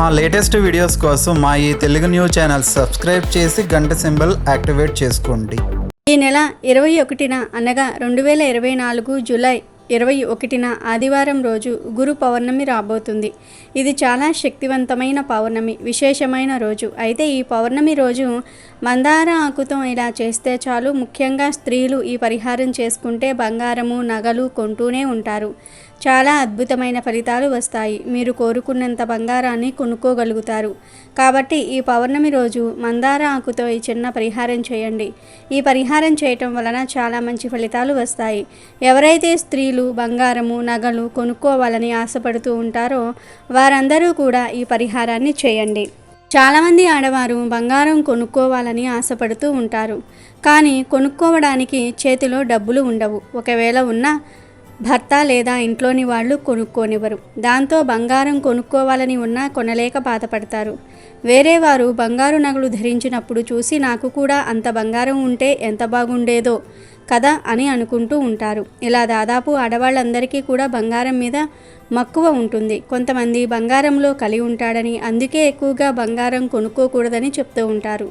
మా latest videos కోసం మా ఈ తెలుగు న్యూస్ ఛానల్ సబ్స్క్రైబ్ చేసి గంట సింబల్ యాక్టివేట్ చేసుకోండి. ఈ నెల ఇరవై ఒకటిన అనగా రెండు వేల ఇరవై నాలుగు జూలై ఇరవై ఒకటిన ఆదివారం రోజు గురు పౌర్ణమి రాబోతుంది. ఇది చాలా శక్తివంతమైన పౌర్ణమి విశేషమైన రోజు. అయితే ఈ పౌర్ణమి రోజు మందార ఆకుతో ఇలా చేస్తే చాలు. ముఖ్యంగా స్త్రీలు ఈ పరిహారం చేసుకుంటే బంగారము నగలు కొంటూనే ఉంటారు. చాలా అద్భుతమైన ఫలితాలు వస్తాయి. మీరు కోరుకున్నంత బంగారాన్ని కొనుక్కోగలుగుతారు. కాబట్టి ఈ పౌర్ణమి రోజు మందార ఆకుతో ఈ చిన్న పరిహారం చేయండి. ఈ పరిహారం చేయటం వలన చాలా మంచి ఫలితాలు వస్తాయి. ఎవరైతే స్త్రీలు బంగారము నగలు కొనుక్కోవాలని ఆశపడుతూ ఉంటారో వారందరూ కూడా ఈ పరిహారాన్ని చేయండి. చాలామంది ఆడవారు బంగారం కొనుక్కోవాలని ఆశపడుతూ ఉంటారు. కానీ కొనుక్కోవడానికి చేతిలో డబ్బులు ఉండవు. ఒకవేళ ఉన్నా భర్త లేదా ఇంట్లోని వాళ్ళు కొనుక్కోనివ్వరు. దాంతో బంగారం కొనుక్కోవాలని ఉన్నా కొనలేక బాధపడతారు. వేరే వారు బంగారు నగలు ధరించినప్పుడు చూసి నాకు కూడా అంత బంగారం ఉంటే ఎంత బాగుండేదో కదా అని అనుకుంటూ ఉంటారు. ఇలా దాదాపు ఆడవాళ్ళందరికీ కూడా బంగారం మీద మక్కువ ఉంటుంది. కొంతమంది బంగారంలో కలిగి ఉంటాడని అందుకే ఎక్కువగా బంగారం కొనుక్కోకూడదని చెప్తూ ఉంటారు.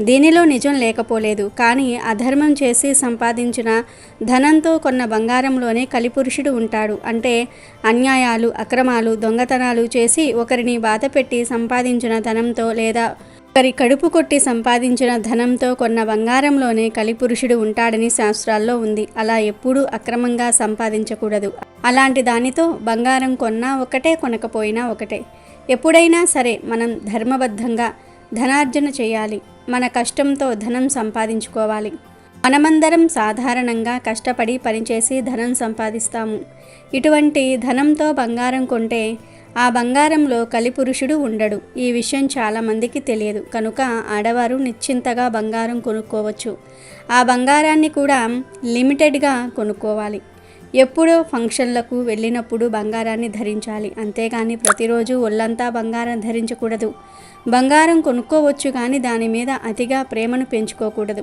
దీనిలో నిజం లేకపోలేదు. కానీ అధర్మం చేసి సంపాదించిన ధనంతో కొన్న బంగారంలోనే కలిపురుషుడు ఉంటాడు. అంటే అన్యాయాలు అక్రమాలు దొంగతనాలు చేసి ఒకరిని బాధపెట్టి సంపాదించిన ధనంతో లేదా ఒకరి కడుపు కొట్టి సంపాదించిన ధనంతో కొన్న బంగారంలోనే కలిపురుషుడు ఉంటాడని శాస్త్రాల్లో ఉంది. అలా ఎప్పుడూ అక్రమంగా సంపాదించకూడదు. అలాంటి దానితో బంగారం కొన్నా ఒకటే కొనకపోయినా ఒకటే. ఎప్పుడైనా సరే మనం ధర్మబద్ధంగా ధనార్జన చేయాలి. మన కష్టంతో ధనం సంపాదించుకోవాలి. మనమందరం సాధారణంగా కష్టపడి పనిచేసి ధనం సంపాదిస్తాము. ఇటువంటి ధనంతో బంగారం కొంటే ఆ బంగారంలో కలిపురుషుడు ఉండడు. ఈ విషయం చాలామందికి తెలియదు. కనుక ఆడవారు నిశ్చింతగా బంగారం కొనుక్కోవచ్చు. ఆ బంగారాన్ని కూడా లిమిటెడ్గా కొనుక్కోవాలి. ఎప్పుడో ఫంక్షన్లకు వెళ్ళినప్పుడు బంగారాన్ని ధరించాలి. అంతేగాని ప్రతిరోజు ఒళ్ళంతా బంగారం ధరించకూడదు. బంగారం కొనుక్కోవచ్చు కానీ దాని మీద అతిగా ప్రేమను పెంచుకోకూడదు.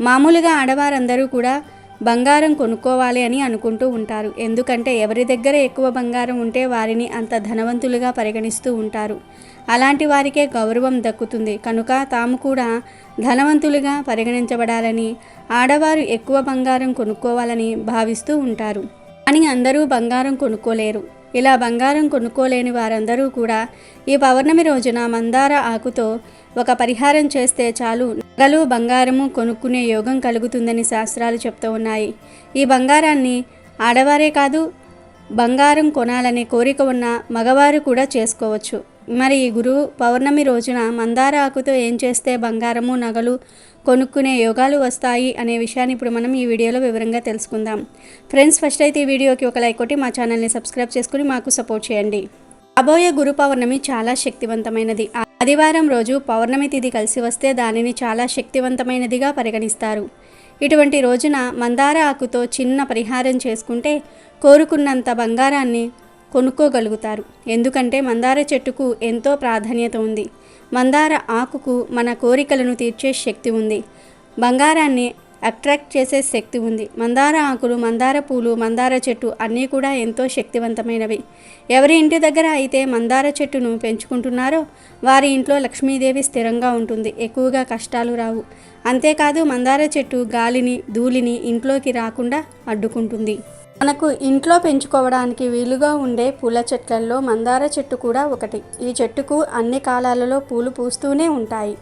మామూలుగా ఆడవారందరూ కూడా బంగారం కొనుక్కోవాలి అని అనుకుంటూ ఉంటారు. ఎందుకంటే ఎవరి దగ్గర ఎక్కువ బంగారం ఉంటే వారిని అంత ధనవంతులుగా పరిగణిస్తూ ఉంటారు. అలాంటి వారికే గౌరవం దక్కుతుంది. కనుక తాము కూడా ధనవంతులుగా పరిగణించబడాలని ఆడవారు ఎక్కువ బంగారం కొనుక్కోవాలని భావిస్తూ ఉంటారు. కానీ అందరూ బంగారం కొనుక్కోలేరు. ఇలా బంగారం కొనుక్కోలేని వారందరూ కూడా ఈ పౌర్ణమి రోజున మందార ఆకుతో ఒక పరిహారం చేస్తే చాలు. నగలు బంగారము కొనుక్కునే యోగం కలుగుతుందని శాస్త్రాలు చెప్తూ ఉన్నాయి. ఈ బంగారాన్ని ఆడవారే కాదు బంగారం కొనాలనే కోరిక ఉన్న మగవారు కూడా చేసుకోవచ్చు. మరి ఈ గురువు పౌర్ణమి రోజున మందార ఆకుతో ఏం చేస్తే బంగారము నగలు కొనుక్కునే యోగాలు వస్తాయి అనే విషయాన్ని ఇప్పుడు మనం ఈ వీడియోలో వివరంగా తెలుసుకుందాం. ఫ్రెండ్స్ ఫస్ట్ అయితే ఈ వీడియోకి ఒక లైక్ కొట్టి మా ఛానల్ని సబ్స్క్రైబ్ చేసుకుని మాకు సపోర్ట్ చేయండి. రాబోయే గురు పౌర్ణమి చాలా శక్తివంతమైనది. ఆదివారం రోజు పౌర్ణమి తిథి కలిసి వస్తే దానిని చాలా శక్తివంతమైనదిగా పరిగణిస్తారు. ఇటువంటి రోజున మందార ఆకుతో చిన్న పరిహారం చేసుకుంటే కోరుకున్నంత బంగారాన్ని కొనుక్కోగలుగుతారు. ఎందుకంటే మందార చెట్టుకు ఎంతో ప్రాధాన్యత ఉంది. మందార ఆకుకు మన కోరికలను తీర్చే శక్తి ఉంది. బంగారాన్ని అట్రాక్ట్ చేసే శక్తి ఉంది. మందార ఆకులు మందార పూలు మందార చెట్టు అన్నీ కూడా ఎంతో శక్తివంతమైనవి. ఎవరి ఇంటి దగ్గర అయితే మందార చెట్టును పెంచుకుంటున్నారో వారి ఇంట్లో లక్ష్మీదేవి స్థిరంగా ఉంటుంది. ఎక్కువగా కష్టాలు రావు. అంతేకాదు మందార చెట్టు గాలిని ధూళిని ఇంట్లోకి రాకుండా అడ్డుకుంటుంది. మనకు ఇంట్లో పెంచుకోవడానికి వీలుగా ఉండే పూల చెట్లల్లో మందార చెట్టు కూడా ఒకటి. ఈ చెట్టుకు అన్ని కాలాలలో పూలు పూస్తూనే ఉంటాయి.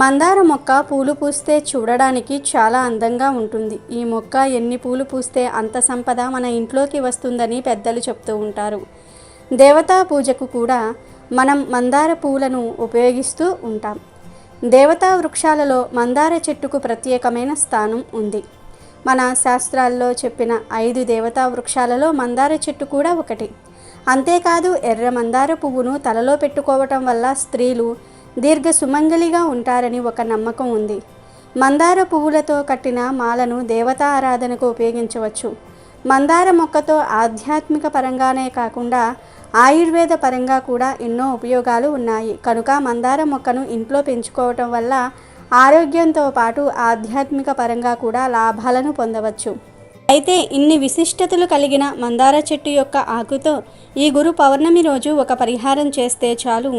మందార మొక్క పూలు పూస్తే చూడడానికి చాలా అందంగా ఉంటుంది. ఈ మొక్క ఎన్ని పూలు పూస్తే అంత సంపద మన ఇంట్లోకి వస్తుందని పెద్దలు చెప్తూ ఉంటారు. దేవతా పూజకు కూడా మనం మందార పూలను ఉపయోగిస్తూ ఉంటాం. దేవతా వృక్షాలలో మందార చెట్టుకు ప్రత్యేకమైన స్థానం ఉంది. మన శాస్త్రాల్లో చెప్పిన ఐదు దేవతా వృక్షాలలో మందార చెట్టు కూడా ఒకటి. అంతేకాదు ఎర్ర మందార పువ్వును తలలో పెట్టుకోవటం వల్ల స్త్రీలు దీర్ఘ సుమంగలిగా ఉంటారని ఒక నమ్మకం ఉంది. మందార పువ్వులతో కట్టిన మాలను దేవతా ఆరాధనకు ఉపయోగించవచ్చు. మందార మొక్కతో ఆధ్యాత్మిక పరంగానే కాకుండా ఆయుర్వేద పరంగా కూడా ఎన్నో ఉపయోగాలు ఉన్నాయి. కనుక మందార మొక్కను ఇంట్లో పెంచుకోవటం వల్ల ఆరోగ్యంతో పాటు ఆధ్యాత్మిక పరంగా కూడా లాభాలను పొందవచ్చు. అయితే ఇన్ని విశిష్టతలు కలిగిన మందార చెట్టు యొక్క ఆకుతో ఈ గురు పౌర్ణమి రోజు ఒక పరిహారం చేస్తే చాలు.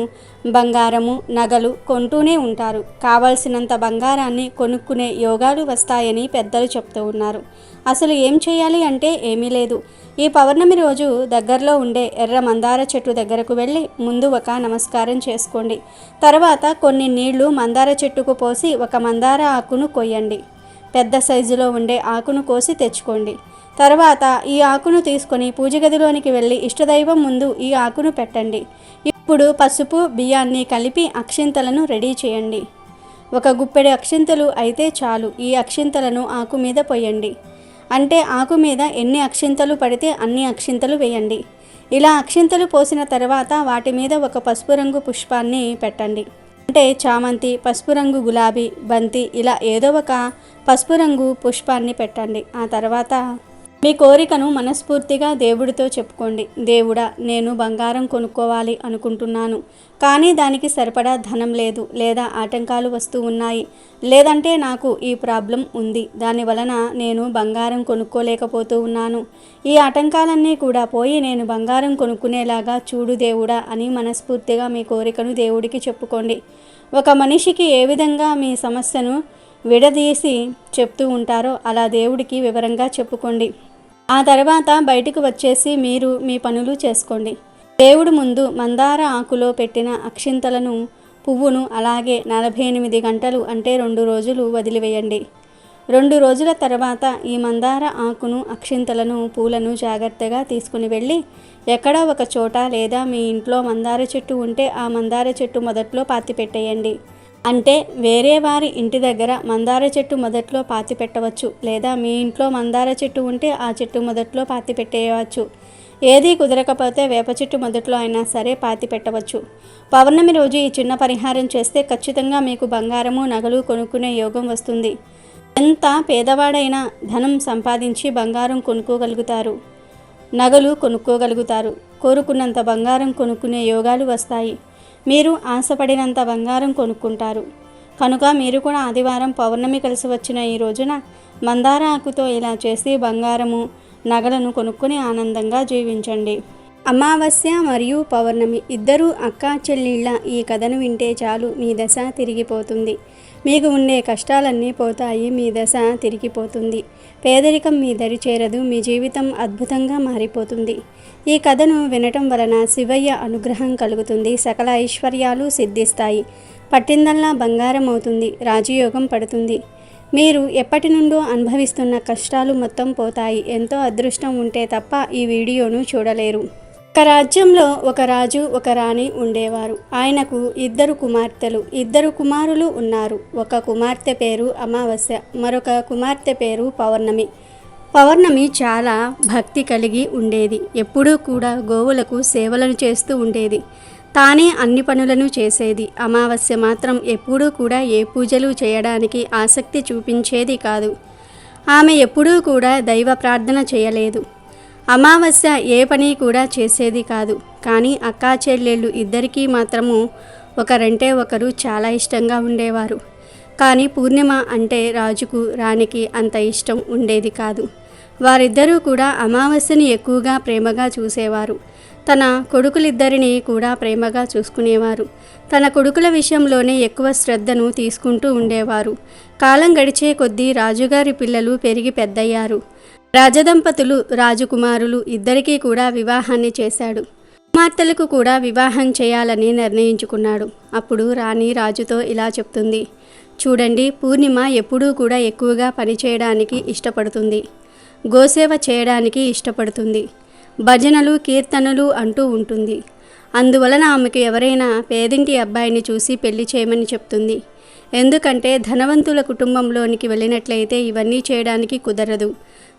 బంగారము నగలు కొంటూనే ఉంటారు. కావలసినంత బంగారాన్ని కొనుక్కునే యోగాలు వస్తాయని పెద్దలు చెప్తూ ఉన్నారు. అసలు ఏం చేయాలి అంటే ఏమీ లేదు. ఈ పౌర్ణమి రోజు దగ్గరలో ఉండే ఎర్ర మందార చెట్టు దగ్గరకు వెళ్ళి ముందు ఒక నమస్కారం చేసుకోండి. తర్వాత కొన్ని నీళ్ళు మందార చెట్టుకు పోసి ఒక మందార ఆకును కొయ్యండి. పెద్ద సైజులో ఉండే ఆకును కోసి తెచ్చుకోండి. తర్వాత ఈ ఆకును తీసుకొని పూజ గదిలోనికి వెళ్ళి ఇష్టదైవం ముందు ఈ ఆకును పెట్టండి. ఇప్పుడు పసుపు బియ్యాన్ని కలిపి అక్షింతలను రెడీ చేయండి. ఒక గుప్పెడు అక్షింతలు అయితే చాలు ఈ అక్షింతలను ఆకు మీద పోయండి అంటే ఆకు మీద ఎన్ని అక్షింతలు పడితే అన్ని అక్షింతలు వేయండి. ఇలా అక్షింతలు పోసిన తర్వాత వాటి మీద ఒక పసుపు రంగు పుష్పాన్ని పెట్టండి. అంటే చామంతి పసుపు రంగు గులాబీ బంతి ఇలా ఏదో ఒక పసుపు రంగు పుష్పాన్ని పెట్టండి. ఆ తర్వాత మీ కోరికను మనస్ఫూర్తిగా దేవుడితో చెప్పుకోండి. దేవుడా నేను బంగారం కొనుక్కోవాలి అనుకుంటున్నాను. కానీ దానికి సరిపడా ధనం లేదు. లేదా ఆటంకాలు వస్తూ ఉన్నాయి. లేదంటే నాకు ఈ ప్రాబ్లం ఉంది. దాని వలన నేను బంగారం కొనుక్కోలేకపోతూ ఉన్నాను. ఈ ఆటంకాలన్నీ కూడా పోయి నేను బంగారం కొనుక్కునేలాగా చూడు దేవుడా అని మనస్ఫూర్తిగా మీ కోరికను దేవుడికి చెప్పుకోండి. ఒక మనిషికి ఏ విధంగా మీ సమస్యను విడదీసి చెప్తూ ఉంటారో అలా దేవుడికి వివరంగా చెప్పుకోండి. ఆ తర్వాత బయటకు వచ్చేసి మీరు మీ పనులు చేసుకోండి. దేవుడు ముందు మందార ఆకులో పెట్టిన అక్షింతలను పువ్వును అలాగే నలభై ఎనిమిది గంటలు అంటే రెండు రోజులు వదిలివేయండి. రెండు రోజుల తర్వాత ఈ మందార ఆకును అక్షింతలను పూలను జాగ్రత్తగా తీసుకుని వెళ్ళి ఎక్కడ ఒక చోట లేదా మీ ఇంట్లో మందార చెట్టు ఉంటే ఆ మందార చెట్టు మొదట్లో పాతి పెట్టేయండి అంటే వేరే వారి ఇంటి దగ్గర మందార చెట్టు మొదట్లో పాతి పెట్టవచ్చు లేదా మీ ఇంట్లో మందార చెట్టు ఉంటే ఆ చెట్టు మొదట్లో పాతి పెట్టేయవచ్చు. ఏది కుదరకపోతే వేప చెట్టు మొదట్లో అయినా సరే పాతి పెట్టవచ్చు. పౌర్ణమి రోజు ఈ చిన్న పరిహారం చేస్తే ఖచ్చితంగా మీకు బంగారము నగలు కొనుక్కునే యోగం వస్తుంది. ఎంత పేదవాడైనా ధనం సంపాదించి బంగారం కొనుక్కోగలుగుతారు. నగలు కొనుక్కోగలుగుతారు. కోరుకున్నంత బంగారం కొనుక్కునే యోగాలు వస్తాయి. మీరు ఆశపడినంత బంగారం కొనుక్కుంటారు. కనుక మీరు కూడా ఆదివారం పౌర్ణమి కలిసి వచ్చిన ఈ రోజున మందార ఆకుతో ఇలా చేసి బంగారము నగలను కొనుక్కుని ఆనందంగా జీవించండి. అమావాస్య మరియు పౌర్ణమి ఇద్దరూ అక్కా చెల్లిళ్ళ ఈ కథను వింటే చాలు మీ దశ తిరిగిపోతుంది. మీకు ఉండే కష్టాలన్నీ పోతాయి మీ దశ తిరిగిపోతుంది. పేదరికం మీ దరి చేరదు మీ జీవితం అద్భుతంగా మారిపోతుంది. ఈ కథను వినటం వలన శివయ్య అనుగ్రహం కలుగుతుంది సకల ఐశ్వర్యాలు సిద్ధిస్తాయి. పట్టిందల్లా బంగారం అవుతుంది రాజయోగం పడుతుంది. మీరు ఎప్పటి నుండో అనుభవిస్తున్న కష్టాలు మొత్తం పోతాయి. ఎంతో అదృష్టం ఉంటే తప్ప ఈ వీడియోను చూడలేరు. ఒక రాజ్యంలో ఒక రాజు ఒక రాణి ఉండేవారు. ఆయనకు ఇద్దరు కుమార్తెలు ఇద్దరు కుమారులు ఉన్నారు. ఒక కుమార్తె పేరు అమావాస్య మరొక కుమార్తె పేరు పౌర్ణమి. పౌర్ణమి చాలా భక్తి కలిగి ఉండేది. ఎప్పుడూ కూడా గోవులకు సేవలను చేస్తూ ఉండేది. తానే అన్ని పనులను చేసేది. అమావాస్య మాత్రం ఎప్పుడూ కూడా ఏ పూజలు చేయడానికి ఆసక్తి చూపించేది కాదు. ఆమె ఎప్పుడూ కూడా దైవ ప్రార్థన చేయలేదు. అమావాస్య ఏ పని కూడా చేసేది కాదు. కానీ అక్కా చెల్లెళ్ళు ఇద్దరికీ మాత్రము ఒకరంటే ఒకరు చాలా ఇష్టంగా ఉండేవారు. కానీ పూర్ణిమ అంటే రాజుకు రాణికి అంత ఇష్టం ఉండేది కాదు. వారిద్దరూ కూడా అమావాస్యని ఎక్కువగా ప్రేమగా చూసేవారు. తన కొడుకులిద్దరిని కూడా ప్రేమగా చూసుకునేవారు. తన కొడుకుల విషయంలోనే ఎక్కువ శ్రద్ధను తీసుకుంటూ ఉండేవారు. కాలం గడిచే కొద్దీ రాజుగారి పిల్లలు పెరిగి పెద్దయ్యారు. రాజదంపతులు రాజకుమారులు ఇద్దరికీ కూడా వివాహాన్ని చేశాడు. కుమార్తెలకు కూడా వివాహం చేయాలని నిర్ణయించుకున్నాడు. అప్పుడు రాణి రాజుతో ఇలా చెప్తుంది. చూడండి పూర్ణిమ ఎప్పుడూ కూడా ఎక్కువగా పనిచేయడానికి ఇష్టపడుతుంది. గోసేవ చేయడానికి ఇష్టపడుతుంది. భజనలు కీర్తనలు అంటూ ఉంటుంది. అందువలన ఆమెకు ఎవరైనా పేదింటి అబ్బాయిని చూసి పెళ్ళి చేయమని చెప్తుంది. ఎందుకంటే ధనవంతుల కుటుంబంలోనికి వెళ్ళినట్లయితే ఇవన్నీ చేయడానికి కుదరదు.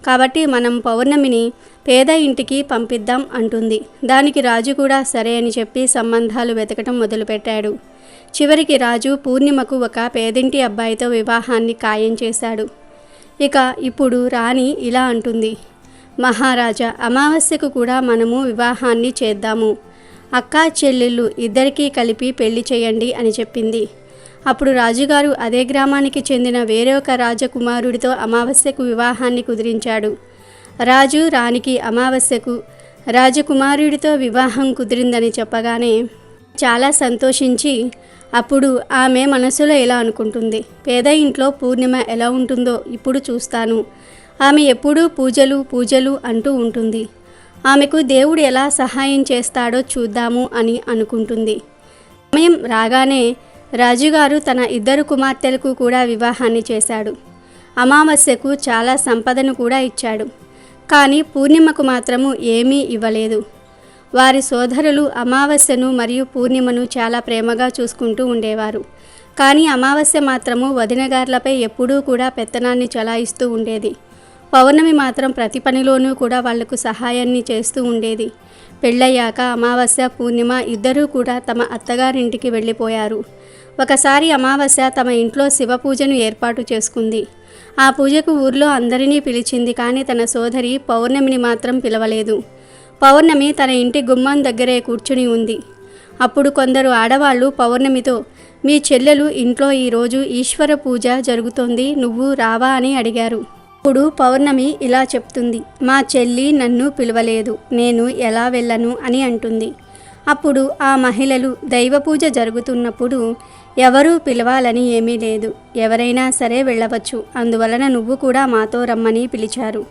కాబట్టి మనం పౌర్ణమిని పేద ఇంటికి పంపిద్దాం అంటుంది. దానికి రాజు కూడా సరే అని చెప్పి సంబంధాలు వెతకటం మొదలుపెట్టాడు. చివరికి రాజు పూర్ణిమకు ఒక పేదింటి అబ్బాయితో వివాహాన్ని ఖాయం చేశాడు. ఇక ఇప్పుడు రాణి ఇలా అంటుంది. మహారాజా అమావాస్యకు కూడా మనము వివాహాన్ని చేద్దాము. అక్కా చెల్లెళ్ళు ఇద్దరికీ కలిపి పెళ్ళి చేయండి అని చెప్పింది. అప్పుడు రాజుగారు అదే గ్రామానికి చెందిన వేరొక రాజకుమారుడితో అమావాస్యకు వివాహాన్ని కుదిరించాడు. రాజు రాణికి అమావాస్యకు రాజకుమారుడితో వివాహం కుదిరిందని చెప్పగానే చాలా సంతోషించి అప్పుడు ఆమె మనసులో ఎలా అనుకుంటుంది పేద ఇంట్లో పూర్ణిమ ఎలా ఉంటుందో ఇప్పుడు చూస్తాను. ఆమె ఎప్పుడూ పూజలు పూజలు అంటూ ఉంటుంది. ఆమెకు దేవుడు ఎలా సహాయం చేస్తాడో చూద్దాము అని అనుకుంటుంది. సమయం రాగానే రాజుగారు తన ఇద్దరు కుమార్తెలకు కూడా వివాహాన్ని చేశాడు. అమావాస్యకు చాలా సంపదను కూడా ఇచ్చాడు. కానీ పూర్ణిమకు మాత్రము ఏమీ ఇవ్వలేదు. వారి సోదరులు అమావాస్యను మరియు పూర్ణిమను చాలా ప్రేమగా చూసుకుంటూ ఉండేవారు. కానీ అమావాస్య మాత్రము వదినగారులపై ఎప్పుడూ కూడా పెత్తనాన్ని చలాయిస్తూ ఉండేది. పౌర్ణమి మాత్రం ప్రతి పనిలోనూ కూడా వాళ్ళకు సహాయాన్ని చేస్తూ ఉండేది. పెళ్ళయ్యాక అమావాస్య పూర్ణిమ ఇద్దరూ కూడా తమ అత్తగారింటికి వెళ్ళిపోయారు. ఒకసారి అమావాస్య తమ ఇంట్లో శివ పూజను ఏర్పాటు చేసుకుంది. ఆ పూజకు ఊర్లో అందరినీ పిలిచింది కానీ తన సోదరి పౌర్ణమిని మాత్రం పిలవలేదు. పౌర్ణమి తన ఇంటి గుమ్మం దగ్గరే కూర్చుని ఉంది. అప్పుడు కొందరు ఆడవాళ్ళు పౌర్ణమితో మీ చెల్లెలు ఇంట్లో ఈరోజు ఈశ్వర పూజ జరుగుతోంది నువ్వు రావా అని అడిగారు. ఇప్పుడు పౌర్ణమి ఇలా చెప్తుంది మా చెల్లి నన్ను పిలవలేదు నేను ఎలా వెళ్ళను అని అంటుంది. అప్పుడు ఆ మహిళలు దైవ పూజ జరుగుతున్నప్పుడు ఎవరూ పిలవాలని ఏమీ లేదు ఎవరైనా సరే వెళ్ళవచ్చు అందువలన నువ్వు కూడా మాతో రమ్మని పిలిచారు.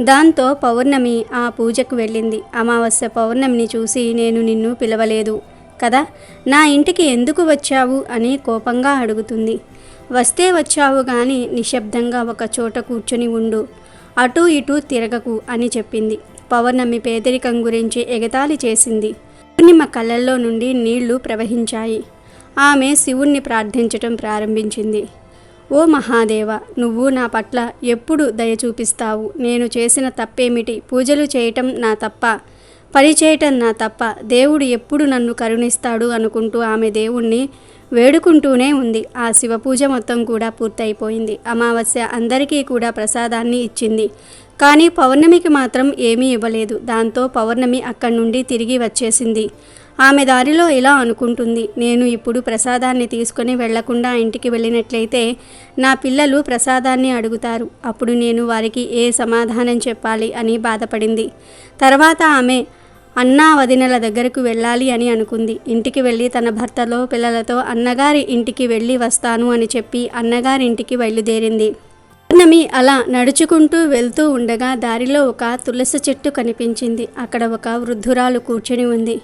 దాంతో పౌర్ణమి ఆ పూజకు వెళ్ళింది. అమావాస్య పౌర్ణమిని చూసి నేను నిన్ను పిలవలేదు. కదా? నా ఇంటికి ఎందుకు వచ్చావు? అని కోపంగా అడుగుతుంది. వస్తే వచ్చావు గాని నిశ్శబ్దంగా ఒక చోట కూర్చుని ఉండు. అటూ ఇటూ తిరగకు అని చెప్పింది. పౌర్ణమి పేదరికం గురించి ఎగతాళి చేసింది. పూర్ణిమ కళ్ళల్లో నుండి నీళ్ళు ప్రవహించాయి. ఆమె శివుణ్ణి ప్రార్థించటం ప్రారంభించింది. ఓ మహాదేవ నువ్వు నా పట్ల ఎప్పుడు దయ చూపిస్తావు? నేను చేసిన తప్పేమిటి? పూజలు చేయటం నా తప్ప పని చేయటం నా తప్ప దేవుడు ఎప్పుడు నన్ను కరుణిస్తాడు అనుకుంటూ ఆమె దేవుణ్ణి వేడుకుంటూనే ఉంది. ఆ శివ పూజ మొత్తం కూడా పూర్తయిపోయింది. అమావాస్య అందరికీ కూడా ప్రసాదాన్ని ఇచ్చింది. కానీ పౌర్ణమికి మాత్రం ఏమీ ఇవ్వలేదు. దాంతో పౌర్ణమి అక్కడి నుండి తిరిగి వచ్చేసింది. ఆమె దారిలో ఇలా అనుకుంటుంది. నేను ఇప్పుడు ప్రసాదాన్ని తీసుకొని వెళ్ళకుండా ఇంటికి వెళ్ళినట్లయితే నా పిల్లలు ప్రసాదాన్ని అడుగుతారు. అప్పుడు నేను వారికి ఏ సమాధానం చెప్పాలి అని బాధపడింది. తర్వాత ఆమె అన్నా వదినల దగ్గరకు వెళ్ళాలి అని అనుకుంది. ఇంటికి వెళ్ళి తన భర్తలో పిల్లలతో అన్నగారి ఇంటికి వెళ్ళి వస్తాను అని చెప్పి అన్నగారి ఇంటికి బయలుదేరింది. పౌర్ణమి అలా నడుచుకుంటూ వెళ్తూ ఉండగా దారిలో ఒక తులసి చెట్టు కనిపించింది. అక్కడ ఒక వృద్ధురాలు కూర్చొని ఉంది.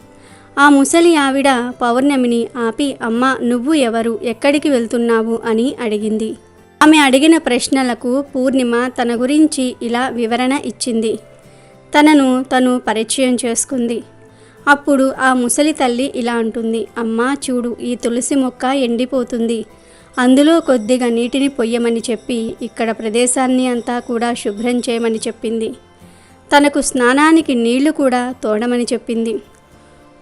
ఆ ముసలి ఆవిడ పౌర్ణమిని ఆపి అమ్మ నువ్వు ఎవరు? ఎక్కడికి వెళ్తున్నావు? అని అడిగింది. ఆమె అడిగిన ప్రశ్నలకు పూర్ణిమ తన గురించి ఇలా వివరణ ఇచ్చింది. తనను తను పరిచయం చేసుకుంది. అప్పుడు ఆ ముసలి తల్లి ఇలా అంటుంది అమ్మా చూడు ఈ తులసి మొక్క ఎండిపోతుంది. అందులో కొద్దిగా నీటిని పొయ్యమని చెప్పి ఇక్కడ ప్రదేశాన్ని అంతా కూడా శుభ్రం చేయమని చెప్పింది. తనకు స్నానానికి నీళ్ళు కూడా తోడమని చెప్పింది.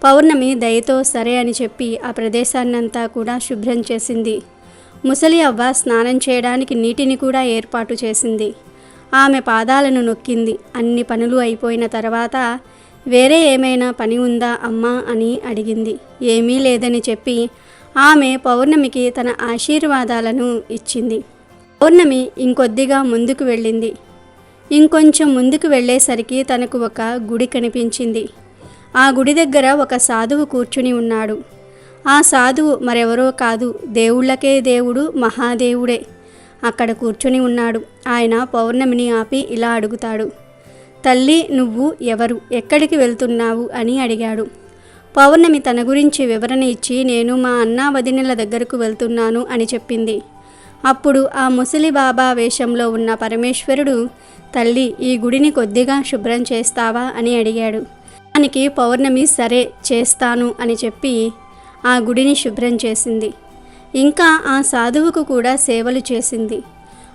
పౌర్ణమి దయతో సరే అని చెప్పి ఆ ప్రదేశాన్నంతా కూడా శుభ్రం చేసింది. ముసలి అవ్వ స్నానం చేయడానికి నీటిని కూడా ఏర్పాటు చేసింది. ఆమె పాదాలను నొక్కింది. అన్ని పనులు అయిపోయిన తర్వాత వేరే ఏమైనా పని ఉందా అమ్మా అని అడిగింది. ఏమీ లేదని చెప్పి ఆమె పౌర్ణమికి తన ఆశీర్వాదాలను ఇచ్చింది. పౌర్ణమి ఇంకొద్దిగా ముందుకు వెళ్ళింది. ఇంకొంచెం ముందుకు వెళ్ళేసరికి తనకు ఒక గుడి కనిపించింది. ఆ గుడి దగ్గర ఒక సాధువు కూర్చుని ఉన్నాడు. ఆ సాధువు మరెవరో కాదు దేవుళ్ళకే దేవుడు మహాదేవుడే. అక్కడ కూర్చుని ఉన్నాడు. ఆయన పౌర్ణమిని ఆపి ఇలా అడుగుతాడు. తల్లి నువ్వు ఎవరు? ఎక్కడికి వెళ్తున్నావు? అని అడిగాడు. పౌర్ణమి తన గురించి వివరణ ఇచ్చి నేను మా అన్నా వదినల దగ్గరకు వెళ్తున్నాను అని చెప్పింది. అప్పుడు ఆ ముసలి బాబా వేషంలో ఉన్న పరమేశ్వరుడు తల్లి ఈ గుడిని కొద్దిగా శుభ్రం చేస్తావా? అని అడిగాడు. దానికి పౌర్ణమి సరే చేస్తాను అని చెప్పి ఆ గుడిని శుభ్రం చేసింది. ఇంకా ఆ సాధువుకు కూడా సేవలు చేసింది.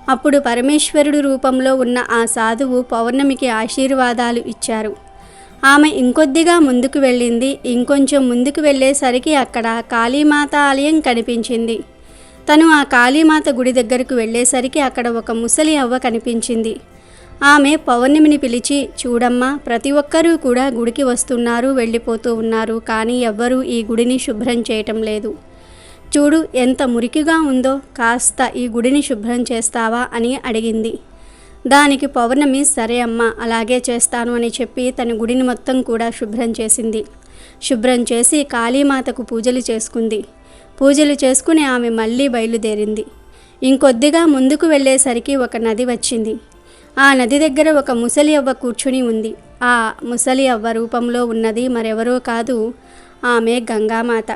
అప్పుడు పరమేశ్వరుడు రూపంలో ఉన్న ఆ సాధువు పౌర్ణమికి ఆశీర్వాదాలు ఇచ్చారు. ఆమె ఇంకొద్దిగా ముందుకు వెళ్ళింది. ఇంకొంచెం ముందుకు వెళ్ళేసరికి అక్కడ కాళీమాత ఆలయం కనిపించింది. తను ఆ కాళీమాత గుడి దగ్గరకు వెళ్ళేసరికి అక్కడ ఒక ముసలి అవ్వ కనిపించింది. ఆమె పౌర్ణమిని పిలిచి చూడమ్మా ప్రతి ఒక్కరూ కూడా గుడికి వస్తున్నారు వెళ్ళిపోతూ ఉన్నారు కానీ ఎవ్వరూ ఈ గుడిని శుభ్రం చేయటం లేదు. చూడు ఎంత మురికిగా ఉందో కాస్త ఈ గుడిని శుభ్రం చేస్తావా? అని అడిగింది. దానికి పౌర్ణమి సరే అమ్మ అలాగే చేస్తాను అని చెప్పి తన గుడిని మొత్తం కూడా శుభ్రం చేసింది. శుభ్రం చేసి కాళీమాతకు పూజలు చేసుకుంది. పూజలు చేసుకుని ఆమె మళ్ళీ బయలుదేరింది. ఇంకొద్దిగా ముందుకు వెళ్ళేసరికి ఒక నది వచ్చింది. ఆ నది దగ్గర ఒక ముసలి అవ్వ కూర్చుని ఉంది. ఆ ముసలి అవ్వ రూపంలో ఉన్నది మరెవరో కాదు ఆమె గంగామాత.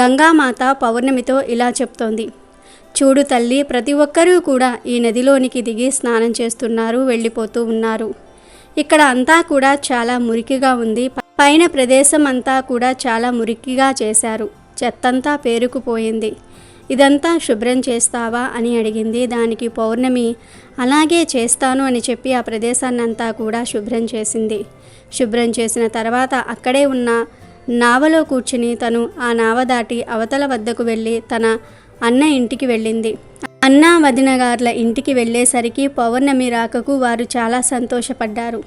గంగామాత పౌర్ణమితో ఇలా చెప్తోంది. చూడు తల్లి ప్రతి ఒక్కరూ కూడా ఈ నదిలోనికి దిగి స్నానం చేస్తున్నారు వెళ్ళిపోతూ ఉన్నారు. ఇక్కడ అంతా కూడా చాలా మురికిగా ఉంది. పైన ప్రదేశం అంతా కూడా చాలా మురికిగా చేశారు. చెత్తంతా పేరుకుపోయింది. ఇదంతా శుభ్రం చేస్తావా? అని అడిగింది. దానికి పౌర్ణమి అలాగే చేస్తాను అని చెప్పి ఆ ప్రదేశాన్నంతా కూడా శుభ్రం చేసింది. శుభ్రం చేసిన తర్వాత అక్కడే ఉన్న నావలో కూర్చుని తను ఆ నావ దాటి అవతల వద్దకు వెళ్ళి తన అన్న ఇంటికి వెళ్ళింది. అన్న వదినగార్ల ఇంటికి వెళ్ళేసరికి పౌర్ణమి రాకకు వారు చాలా సంతోషపడ్డారు.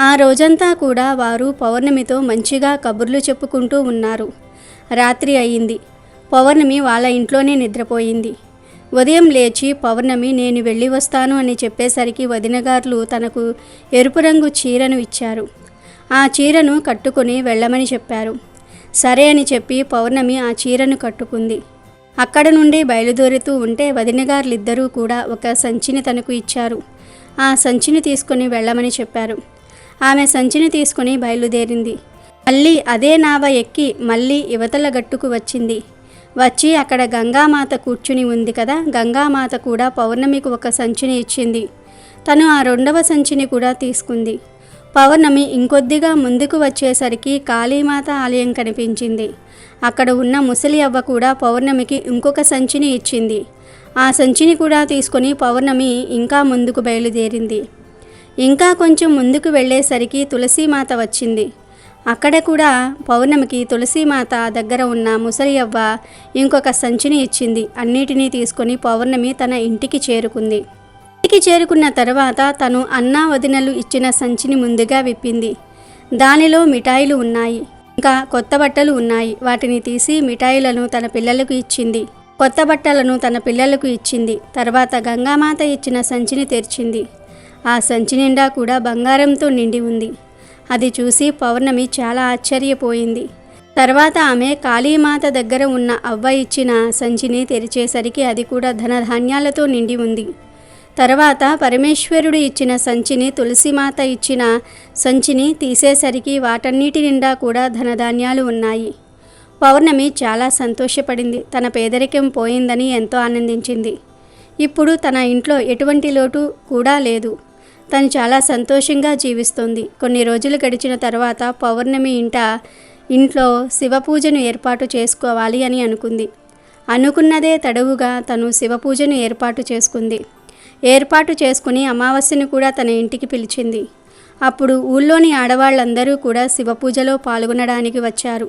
ఆ రోజంతా కూడా వారు పౌర్ణమితో మంచిగా కబుర్లు చెప్పుకుంటూ ఉన్నారు. రాత్రి అయింది. పౌర్ణమి వాళ్ళ ఇంట్లోనే నిద్రపోయింది. ఉదయం లేచి పౌర్ణమి నేను వెళ్ళి వస్తాను అని చెప్పేసరికి వదినగారులు తనకు ఎరుపు రంగు చీరను ఇచ్చారు. ఆ చీరను కట్టుకొని వెళ్ళమని చెప్పారు. సరే అని చెప్పి పౌర్ణమి ఆ చీరను కట్టుకుంది. అక్కడ నుండి బయలుదేరుతూ ఉంటే వదినగారులిద్దరూ కూడా ఒక సంచిని తనకు ఇచ్చారు. ఆ సంచిని తీసుకొని వెళ్ళమని చెప్పారు. ఆమె సంచిని తీసుకొని బయలుదేరింది. మళ్ళీ అదే నావ ఎక్కి మళ్ళీ యువతల గట్టుకు వచ్చింది. వచ్చి అక్కడ గంగామాత కూర్చుని ఉంది కదా గంగామాత కూడా పౌర్ణమికి ఒక సంచిని ఇచ్చింది. తను ఆ రెండవ సంచిని కూడా తీసుకుంది. పౌర్ణమి ఇంకొద్దిగా ముందుకు వచ్చేసరికి కాళీమాత ఆలయం కనిపించింది. అక్కడ ఉన్న ముసలి అవ్వ కూడా పౌర్ణమికి ఇంకొక సంచిని ఇచ్చింది. ఆ సంచిని కూడా తీసుకొని పౌర్ణమి ఇంకా ముందుకు బయలుదేరింది. ఇంకా కొంచెం ముందుకు వెళ్ళేసరికి తులసీమాత వచ్చింది. అక్కడ కూడా పౌర్ణమికి తులసీమాత దగ్గర ఉన్న ముసలి అవ్వ ఇంకొక సంచిని ఇచ్చింది. అన్నిటినీ తీసుకొని పౌర్ణమి తన ఇంటికి చేరుకుంది. ఇంటికి చేరుకున్న తర్వాత తను అన్నా వదినలు ఇచ్చిన సంచిని ముందుగా విప్పింది. దానిలో మిఠాయిలు ఉన్నాయి. ఇంకా కొత్త బట్టలు ఉన్నాయి. వాటిని తీసి మిఠాయిలను తన పిల్లలకు ఇచ్చింది. కొత్త బట్టలను తన పిల్లలకు ఇచ్చింది. తర్వాత గంగామాత ఇచ్చిన సంచిని తెరిచింది. ఆ సంచి నిండా కూడా బంగారంతో నిండి ఉంది. అది చూసి పౌర్ణమి చాలా ఆశ్చర్యపోయింది. తర్వాత ఆమె కాళీమాత దగ్గర ఉన్న అవ్వ ఇచ్చిన సంచిని తెరిచేసరికి అది కూడా ధనధాన్యాలతో నిండి ఉంది. తర్వాత పరమేశ్వరుడు ఇచ్చిన సంచిని తులసిమాత ఇచ్చిన సంచిని తీసేసరికి వాటన్నిటి నిండా కూడా ధనధాన్యాలు ఉన్నాయి. పౌర్ణమి చాలా సంతోషపడింది. తన పేదరికం పోయిందని ఎంతో ఆనందించింది. ఇప్పుడు తన ఇంట్లో ఎటువంటి లోటు కూడా లేదు. తను చాలా సంతోషంగా జీవిస్తుంది. కొన్ని రోజులు గడిచిన తర్వాత పౌర్ణమి ఇంట ఇంట్లో శివపూజను ఏర్పాటు చేసుకోవాలి అని అనుకుంది. అనుకున్నదే తడవుగా తను శివపూజను ఏర్పాటు చేసుకుంది. ఏర్పాటు చేసుకుని అమావాస్యను కూడా తన ఇంటికి పిలిచింది. అప్పుడు ఊళ్ళోని ఆడవాళ్ళందరూ కూడా శివపూజలో పాల్గొనడానికి వచ్చారు.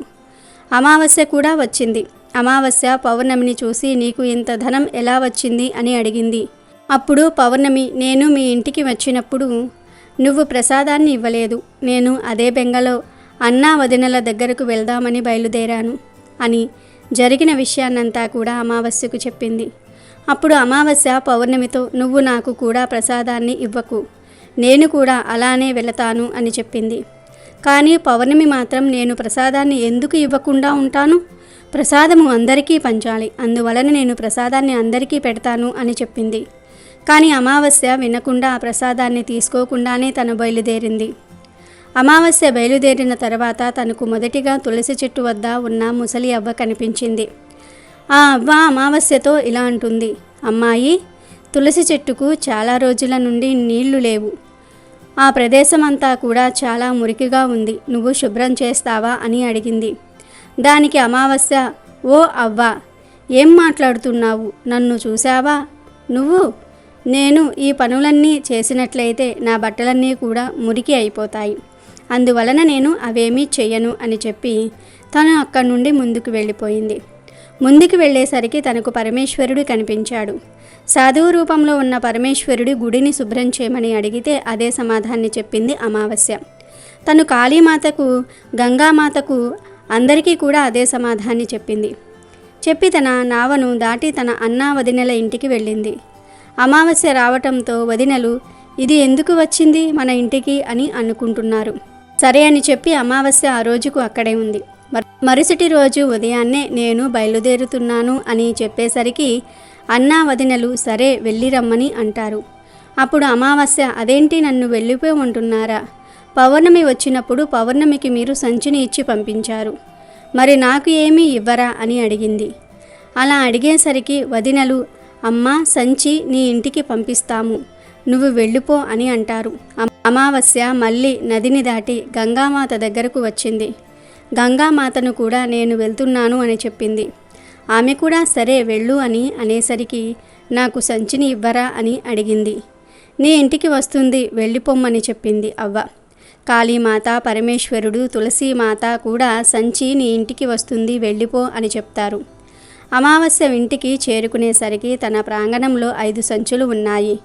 అమావాస్య కూడా వచ్చింది. అమావాస్య పౌర్ణమిని చూసి నీకు ఇంత ధనం ఎలా వచ్చింది అని అడిగింది. అప్పుడు పౌర్ణమి నేను మీ ఇంటికి వచ్చినప్పుడు నువ్వు ప్రసాదాన్ని ఇవ్వలేదు. నేను అదే బెంగలో అన్నా వదినల దగ్గరకు వెళ్దామని బయలుదేరాను అని జరిగిన విషయాన్నంతా కూడా అమావాస్యకు చెప్పింది. అప్పుడు అమావాస్య పౌర్ణమితో నువ్వు నాకు కూడా ప్రసాదాన్ని ఇవ్వకు. నేను కూడా అలానే వెళతాను అని చెప్పింది. కానీ పౌర్ణమి మాత్రం నేను ప్రసాదాన్ని ఎందుకు ఇవ్వకుండా ఉంటాను? ప్రసాదము అందరికీ పంచాలి. అందువలన నేను ప్రసాదాన్ని అందరికీ పెడతాను అని చెప్పింది. కానీ అమావాస్య వినకుండా ఆ ప్రసాదాన్ని తీసుకోకుండానే తను బయలుదేరింది. అమావాస్య బయలుదేరిన తర్వాత తనకు మొదటిగా తులసి చెట్టు వద్ద ఉన్న ముసలి అవ్వ కనిపించింది. ఆ అవ్వ అమావాస్యతో ఇలా అంటుంది అమ్మాయి తులసి చెట్టుకు చాలా రోజుల నుండి నీళ్ళు లేవు. ఆ ప్రదేశం అంతా కూడా చాలా మురికిగా ఉంది. నువ్వు శుభ్రం చేస్తావా? అని అడిగింది. దానికి అమావాస్య ఓ అవ్వ ఏం మాట్లాడుతున్నావు? నన్ను చూసావా నువ్వు నేను ఈ పనులన్నీ చేసినట్లయితే నా బట్టలన్నీ కూడా మురికి అయిపోతాయి. అందువలన నేను అవేమీ చెయ్యను అని చెప్పి తను అక్కడి నుండి ముందుకు వెళ్ళిపోయింది. ముందుకు వెళ్ళేసరికి తనకు పరమేశ్వరుడు కనిపించాడు. సాధువు రూపంలో ఉన్న పరమేశ్వరుడు గుడిని శుభ్రం చేయమని అడిగితే అదే సమాధాన్ని చెప్పింది అమావాస్య. తను కాళీమాతకు గంగామాతకు అందరికీ కూడా అదే సమాధాన్ని చెప్పింది. చెప్పి తన నావను దాటి తన అన్నా వదినల ఇంటికి వెళ్ళింది. అమావాస్య రావటంతో వదినలు ఇది ఎందుకు వచ్చింది మన ఇంటికి? అని అనుకుంటున్నారు. సరే అని చెప్పి అమావాస్య ఆ రోజుకు అక్కడే ఉంది. మరుసటి రోజు ఉదయాన్నే నేను బయలుదేరుతున్నాను అని చెప్పేసరికి అన్నా వదినలు సరే వెళ్ళి రమ్మని అంటారు. అప్పుడు అమావాస్య అదేంటి నన్ను వెళ్ళిపోయి ఉంటున్నారా? పౌర్ణమి వచ్చినప్పుడు పౌర్ణమికి మీరు సంచిని ఇచ్చి పంపించారు. మరి నాకు ఏమీ ఇవ్వరా? అని అడిగింది. అలా అడిగేసరికి వదినలు అమ్మా సంచి నీ ఇంటికి పంపిస్తాము. నువ్వు వెళ్ళిపో అని అంటారు. అమావాస్య మళ్ళీ నదిని దాటి గంగామాత దగ్గరకు వచ్చింది. గంగామాతను కూడా నేను వెళ్తున్నాను అని చెప్పింది. ఆమె కూడా సరే వెళ్ళు అని అనేసరికి నాకు సంచిని ఇవ్వరా అని అడిగింది. నీ ఇంటికి వస్తుంది వెళ్ళిపోమ్మని చెప్పింది అవ్వ. కాళీమాత పరమేశ్వరుడు తులసీమాత కూడా సంచి నీ ఇంటికి వస్తుంది వెళ్ళిపో అని చెప్తారు. అమావాస్య ఇంటికి చేరుకునేసరికి తన ప్రాంగణంలో ఐదు సంచులు ఉన్నాయి.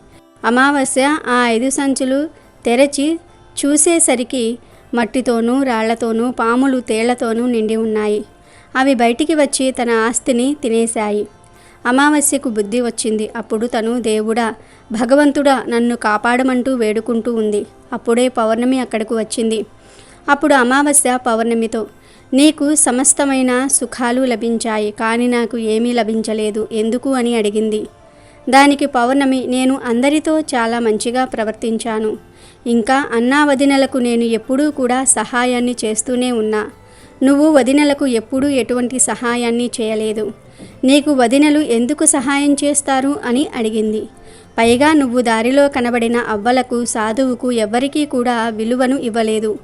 అమావాస్య ఆ ఐదు సంచులు తెరచి చూసేసరికి మట్టితోనూ రాళ్ళతోనూ పాములు తేళ్ళతోనూ నిండి ఉన్నాయి. అవి బయటికి వచ్చి తన ఆస్తిని తినేశాయి. అమావాస్యకు బుద్ధి వచ్చింది. అప్పుడు తను దేవుడా భగవంతుడా నన్ను కాపాడమంటూ వేడుకుంటూ ఉంది. అప్పుడే పౌర్ణమి అక్కడకు వచ్చింది. అప్పుడు అమావాస్య పౌర్ణమితో నీకు సమస్తమైన సుఖాలు లభించాయి కానీ నాకు ఏమీ లభించలేదు. ఎందుకు అని అడిగింది. దానికి పౌర్ణమి నేను అందరితో చాలా మంచిగా ప్రవర్తించాను. ఇంకా అన్నా వదినలకు నేను ఎప్పుడూ కూడా సహాయాన్ని చేస్తూనే ఉన్నా. నువ్వు వదినలకు ఎప్పుడూ ఎటువంటి సహాయాన్ని చేయలేదు. నీకు వదినలు ఎందుకు సహాయం చేస్తారు అని అడిగింది. పైగా నువ్వు దారిలో కనబడిన అవ్వలకు సాధువుకు ఎవ్వరికీ కూడా విలువను ఇవ్వలేదు.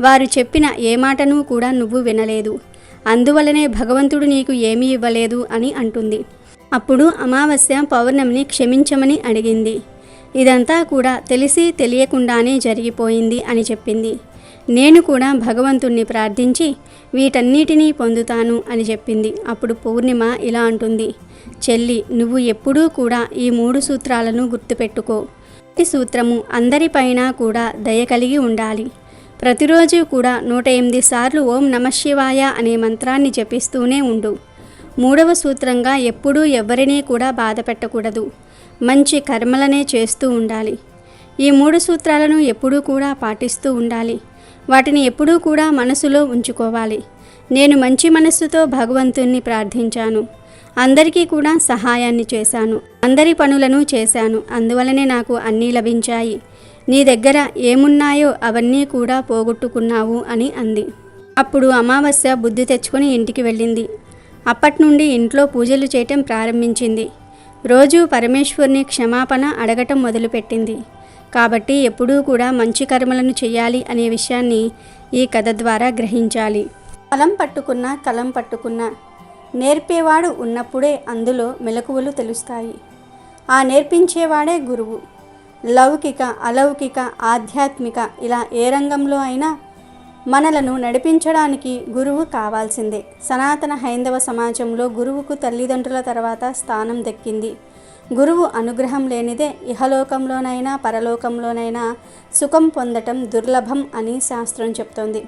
వారు చెప్పిన ఏ మాటను కూడా నువ్వు వినలేదు. అందువలనే భగవంతుడు నీకు ఏమీ ఇవ్వలేదు అని అంటుంది. అప్పుడు అమావాస్య పౌర్ణమిని క్షమించమని అడిగింది. ఇదంతా కూడా తెలిసి తెలియకుండానే జరిగిపోయింది అని చెప్పింది. నేను కూడా భగవంతుణ్ణి ప్రార్థించి వీటన్నిటినీ పొందుతాను అని చెప్పింది. అప్పుడు పూర్ణిమ ఇలా అంటుంది. చెల్లి నువ్వు ఎప్పుడూ కూడా ఈ మూడు సూత్రాలను గుర్తుపెట్టుకో. ఈ సూత్రము అందరిపైన కూడా దయ కలిగి ఉండాలి. ప్రతిరోజు కూడా నూట ఎనిమిది సార్లు ఓం నమశివాయ అనే మంత్రాన్ని జపిస్తూనే ఉండు. మూడవ సూత్రంగా ఎప్పుడూ ఎవరినీ కూడా బాధ పెట్టకూడదు. మంచి కర్మలనే చేస్తూ ఉండాలి. ఈ మూడు సూత్రాలను ఎప్పుడూ కూడా పాటిస్తూ ఉండాలి. వాటిని ఎప్పుడూ కూడా మనసులో ఉంచుకోవాలి. నేను మంచి మనస్సుతో భగవంతుణ్ణి ప్రార్థించాను. అందరికీ కూడా సహాయాన్ని చేశాను. అందరి పనులను చేశాను. అందువలనే నాకు అన్నీ లభించాయి. నీ దగ్గర ఏమున్నాయో అవన్నీ కూడా పోగొట్టుకున్నావు అని అంది. అప్పుడు అమావాస్య బుద్ధి తెచ్చుకొని ఇంటికి వెళ్ళింది. అప్పటి నుండి ఇంట్లో పూజలు చేయటం ప్రారంభించింది. రోజు పరమేశ్వరుని క్షమాపణ అడగటం మొదలుపెట్టింది. కాబట్టి ఎప్పుడూ కూడా మంచి కర్మలను చేయాలి అనే విషయాన్ని ఈ కథ ద్వారా గ్రహించాలి. కలం పట్టుకున్న కలం పట్టుకున్న. నేర్పేవాడు ఉన్నప్పుడే అందులో మెలకువలు తెలుస్తాయి. ఆ నేర్పించేవాడే గురువు. లౌకిక అలౌకిక ఆధ్యాత్మిక ఇలా ఏ రంగంలో అయినా మనలను నడిపించడానికి గురువు కావాల్సిందే. సనాతన హైందవ సమాజంలో గురువుకు తల్లిదండ్రుల తర్వాత స్థానం దక్కింది. గురువు అనుగ్రహం లేనిదే ఇహలోకంలోనైనా పరలోకంలోనైనా సుఖం పొందటం దుర్లభం అని శాస్త్రం చెప్తోంది.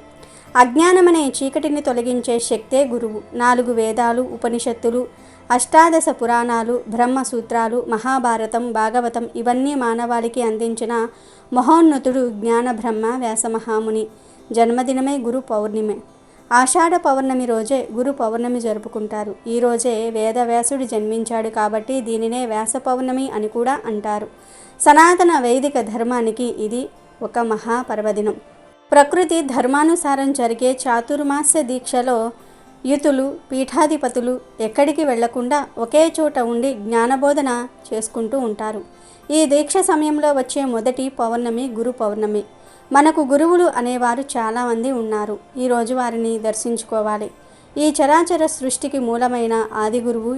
అజ్ఞానమనే చీకటిని తొలగించే శక్తే గురువు. నాలుగు వేదాలు ఉపనిషత్తులు అష్టాదశ పురాణాలు బ్రహ్మసూత్రాలు మహాభారతం భాగవతం ఇవన్నీ మానవాళికి అందించిన మహోన్నతుడు జ్ఞానబ్రహ్మ వ్యాసమహాముని. జన్మదినమే గురు పౌర్ణిమే. ఆషాఢ పౌర్ణమి రోజే గురు పౌర్ణమి జరుపుకుంటారు. ఈ రోజే వేదవ్యాసుడు జన్మించాడు కాబట్టి దీనినే వ్యాస పౌర్ణమి అని కూడా అంటారు. సనాతన వైదిక ధర్మానికి ఇది ఒక మహాపర్వదినం. ప్రకృతి ధర్మానుసారం జరిగే చాతుర్మాస్య దీక్షలో యుతులు పీఠాధిపతులు ఎక్కడికి వెళ్ళకుండా ఒకే చోట ఉండి జ్ఞానబోధన చేసుకుంటూ ఉంటారు. ఈ దీక్ష సమయంలో వచ్చే మొదటి పౌర్ణమి గురు పౌర్ణమి. మనకు గురువులు అనేవారు చాలామంది ఉన్నారు. ఈరోజు వారిని దర్శించుకోవాలి. ఈ చరాచర సృష్టికి మూలమైన ఆది గురువు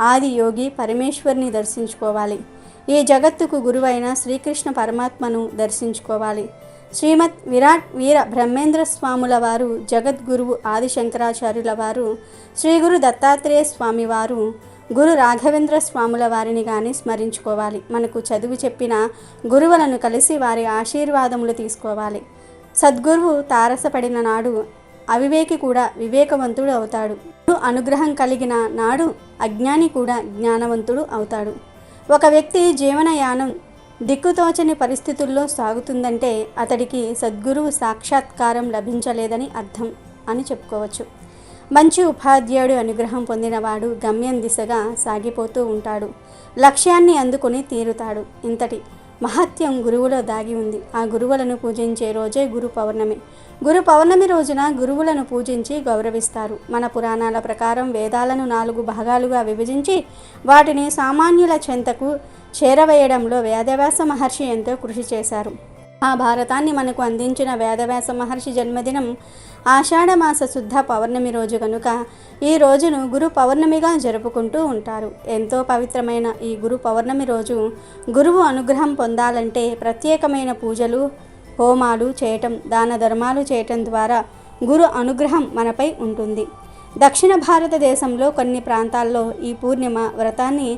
ఆది యోగి పరమేశ్వరిని దర్శించుకోవాలి. ఈ జగత్తుకు గురువైన శ్రీకృష్ణ పరమాత్మను దర్శించుకోవాలి. శ్రీమద్ విరాట్ వీర బ్రహ్మేంద్ర స్వాముల వారు జగద్గురువు ఆదిశంకరాచార్యుల వారు శ్రీ గురు దత్తాత్రేయ స్వామి వారు గురు రాఘవేంద్ర స్వాముల వారిని కానీ స్మరించుకోవాలి. మనకు చదువు చెప్పిన గురువులను కలిసి వారి ఆశీర్వాదములు తీసుకోవాలి. సద్గురువు తారసపడిన నాడు అవివేకి కూడా వివేకవంతుడు అవుతాడు. అనుగ్రహం కలిగిన నాడు అజ్ఞాని కూడా జ్ఞానవంతుడు అవుతాడు. ఒక వ్యక్తి జీవనయానం దిక్కుతోచని పరిస్థితుల్లో సాగుతుందంటే అతడికి సద్గురువు సాక్షాత్కారం లభించలేదని అర్థం అని చెప్పుకోవచ్చు. మంచి ఉపాధ్యాయుడు అనుగ్రహం పొందినవాడు గమ్యం దిశగా సాగిపోతూ ఉంటాడు. లక్ష్యాన్ని అందుకొని తీరుతాడు. ఇంతటి మహత్యం గురువులో దాగి ఉంది. ఆ గురువులను పూజించే రోజే గురు పౌర్ణమి. గురు పౌర్ణమి రోజున గురువులను పూజించి గౌరవిస్తారు. మన పురాణాల ప్రకారం వేదాలను నాలుగు భాగాలుగా విభజించి వాటిని సామాన్యుల చెంతకు చేరవేయడంలో వేదవ్యాస మహర్షి ఎంతో కృషి చేశారు. ఆ భారతాన్ని మనకు అందించిన వేదవ్యాస మహర్షి జన్మదినం ఆషాఢమాస శుద్ధ పౌర్ణమి రోజు కనుక ఈ రోజును గురు పౌర్ణమిగా జరుపుకుంటూ ఉంటారు. ఎంతో పవిత్రమైన ఈ గురు పౌర్ణమి రోజు గురువు అనుగ్రహం పొందాలంటే ప్రత్యేకమైన పూజలు హోమాలు చేయటం దాన ధర్మాలు చేయటం ద్వారా గురు అనుగ్రహం మనపై ఉంటుంది. దక్షిణ భారతదేశంలో కొన్ని ప్రాంతాల్లో ఈ పూర్ణిమ వ్రతాన్ని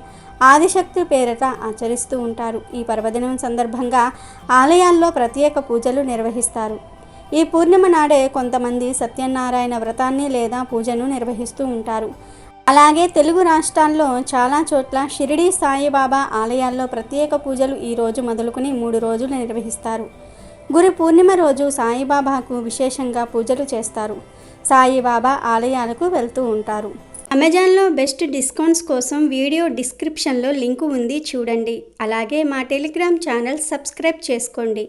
ఆదిశక్తి పేరిట ఆచరిస్తూ ఉంటారు. ఈ పర్వదినం సందర్భంగా ఆలయాల్లో ప్రత్యేక పూజలు నిర్వహిస్తారు. ఈ పూర్ణిమ నాడే కొంతమంది సత్యనారాయణ వ్రతాన్ని లేదా పూజను నిర్వహిస్తూ ఉంటారు. అలాగే తెలుగు రాష్ట్రాల్లో చాలా చోట్ల షిరిడి సాయిబాబా ఆలయాల్లో ప్రత్యేక పూజలు ఈ రోజు మొదలుకొని మూడు రోజులు నిర్వహిస్తారు. గురు పూర్ణిమ రోజు సాయిబాబాకు విశేషంగా పూజలు చేస్తారు. సాయిబాబా ఆలయాలకు వెళ్తూ ఉంటారు. అమెజాన్లో బెస్ట్ డిస్కౌంట్స్ కోసం వీడియో డిస్క్రిప్షన్లో లింకు ఉంది చూడండి. అలాగే మా టెలిగ్రామ్ ఛానల్ సబ్స్క్రైబ్ చేసుకోండి.